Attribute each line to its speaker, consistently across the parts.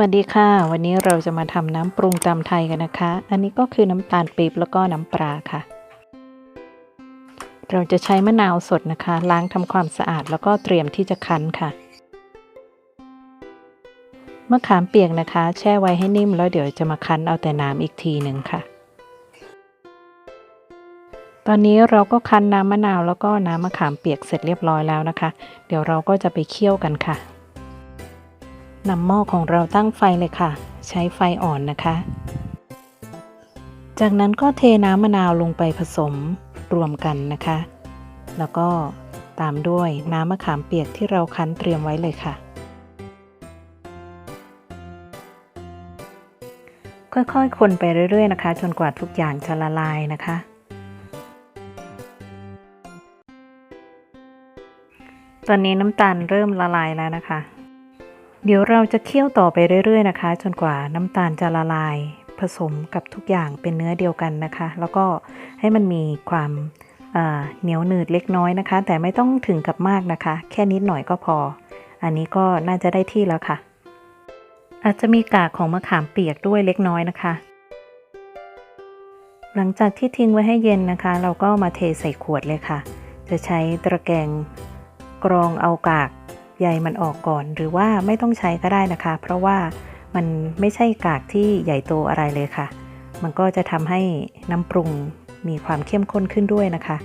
Speaker 1: วัสดีค่ะ วันนี้เราจะมาทำน้ำปรุงตำไทยกันนะคะ อันนี้ก็คือน้ำตาลปี๊บแล้วก็น้ำปลาค่ะ เราจะใช้มะนาวสดนะคะ ล้างทำความสะอาดแล้วก็เตรียมที่จะคั้นค่ะมะขามเปียกนะคะ แช่ไว้ให้นิ่มแล้วเดี๋ยวจะมาคั้นเอาแต่น้ำอีกทีหนึ่งค่ะ ตอนนี้เราก็คั้นน้ำมะนาวแล้วก็น้ำมะขามเปียกเสร็จเรียบร้อยแล้วนะคะ เดี๋ยวเราก็จะไปเคี่ยวกันค่ะ นำหม้อของเราตั้งไฟเลยค่ะ ใช้ไฟอ่อนนะคะ จากนั้นก็เทน้ำมะนาวลงไปผสมรวมกันนะคะ แล้วก็ตามด้วยน้ำมะขามเปียกที่เราคั้นเตรียมไว้เลยค่ะ ค่อยๆ คนไปเรื่อย ๆ นะคะ จนกว่าทุกอย่างจะละลายนะคะ ตอนนี้น้ำตาลเริ่มละลายแล้วนะคะ เดี๋ยวเราจะเคี่ยวต่อไปเรื่อย ๆ นะคะ จนกว่าน้ำตาลจะละลาย ผสมกับทุกอย่างเป็นเนื้อเดียวกันนะคะ แล้วก็ให้มันมีความเหนียวหนืดเล็กน้อยนะคะ แต่ไม่ต้องถึงกับมากนะคะ แค่นิดหน่อยก็พอ อันนี้ก็น่าจะได้ที่แล้วค่ะ อาจจะมีกากของมะขามเปียกด้วยเล็กน้อยนะคะ หลังจากที่ทิ้งไว้ให้เย็นนะคะ เราก็มาเทใส่ขวดเลยค่ะ จะใช้ตะแกรงกรองเอากาก ใยมันออกก่อน หรือว่าไม่ต้องใช้ก็ได้นะคะ เพราะว่ามันไม่ใช่กากที่ใหญ่โตอะไรเลยค่ะ มันก็จะทำให้น้ำปรุงมีความเข้มข้นขึ้นด้วยนะคะ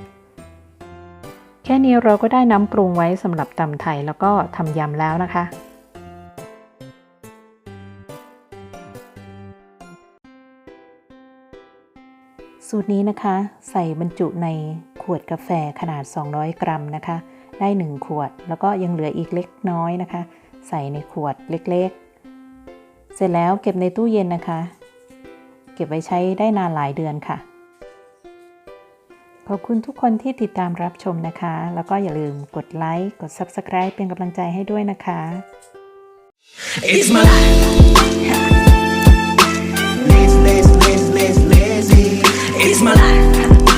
Speaker 1: แค่นี้เราก็ได้น้ำปรุงไว้สำหรับตำไทยแล้วก็ทำยำแล้วนะคะสูตรนี้นะคะ ใส่บรรจุในขวดกาแฟขนาด 200 กรัมนะคะ ได้ 1 ขวด แล้วก็ยังเหลืออีกเล็กน้อยนะคะ ใส่ในขวดเล็กๆ เสร็จแล้วเก็บในตู้เย็นนะคะ เก็บไว้ใช้ได้นานหลายเดือนค่ะ ขอบคุณทุกคนที่ติดตามรับชมนะคะ แล้วก็อย่าลืมกดไลค์กด Subscribe เป็นกำลังใจให้ด้วยนะคะ
Speaker 2: It's my life.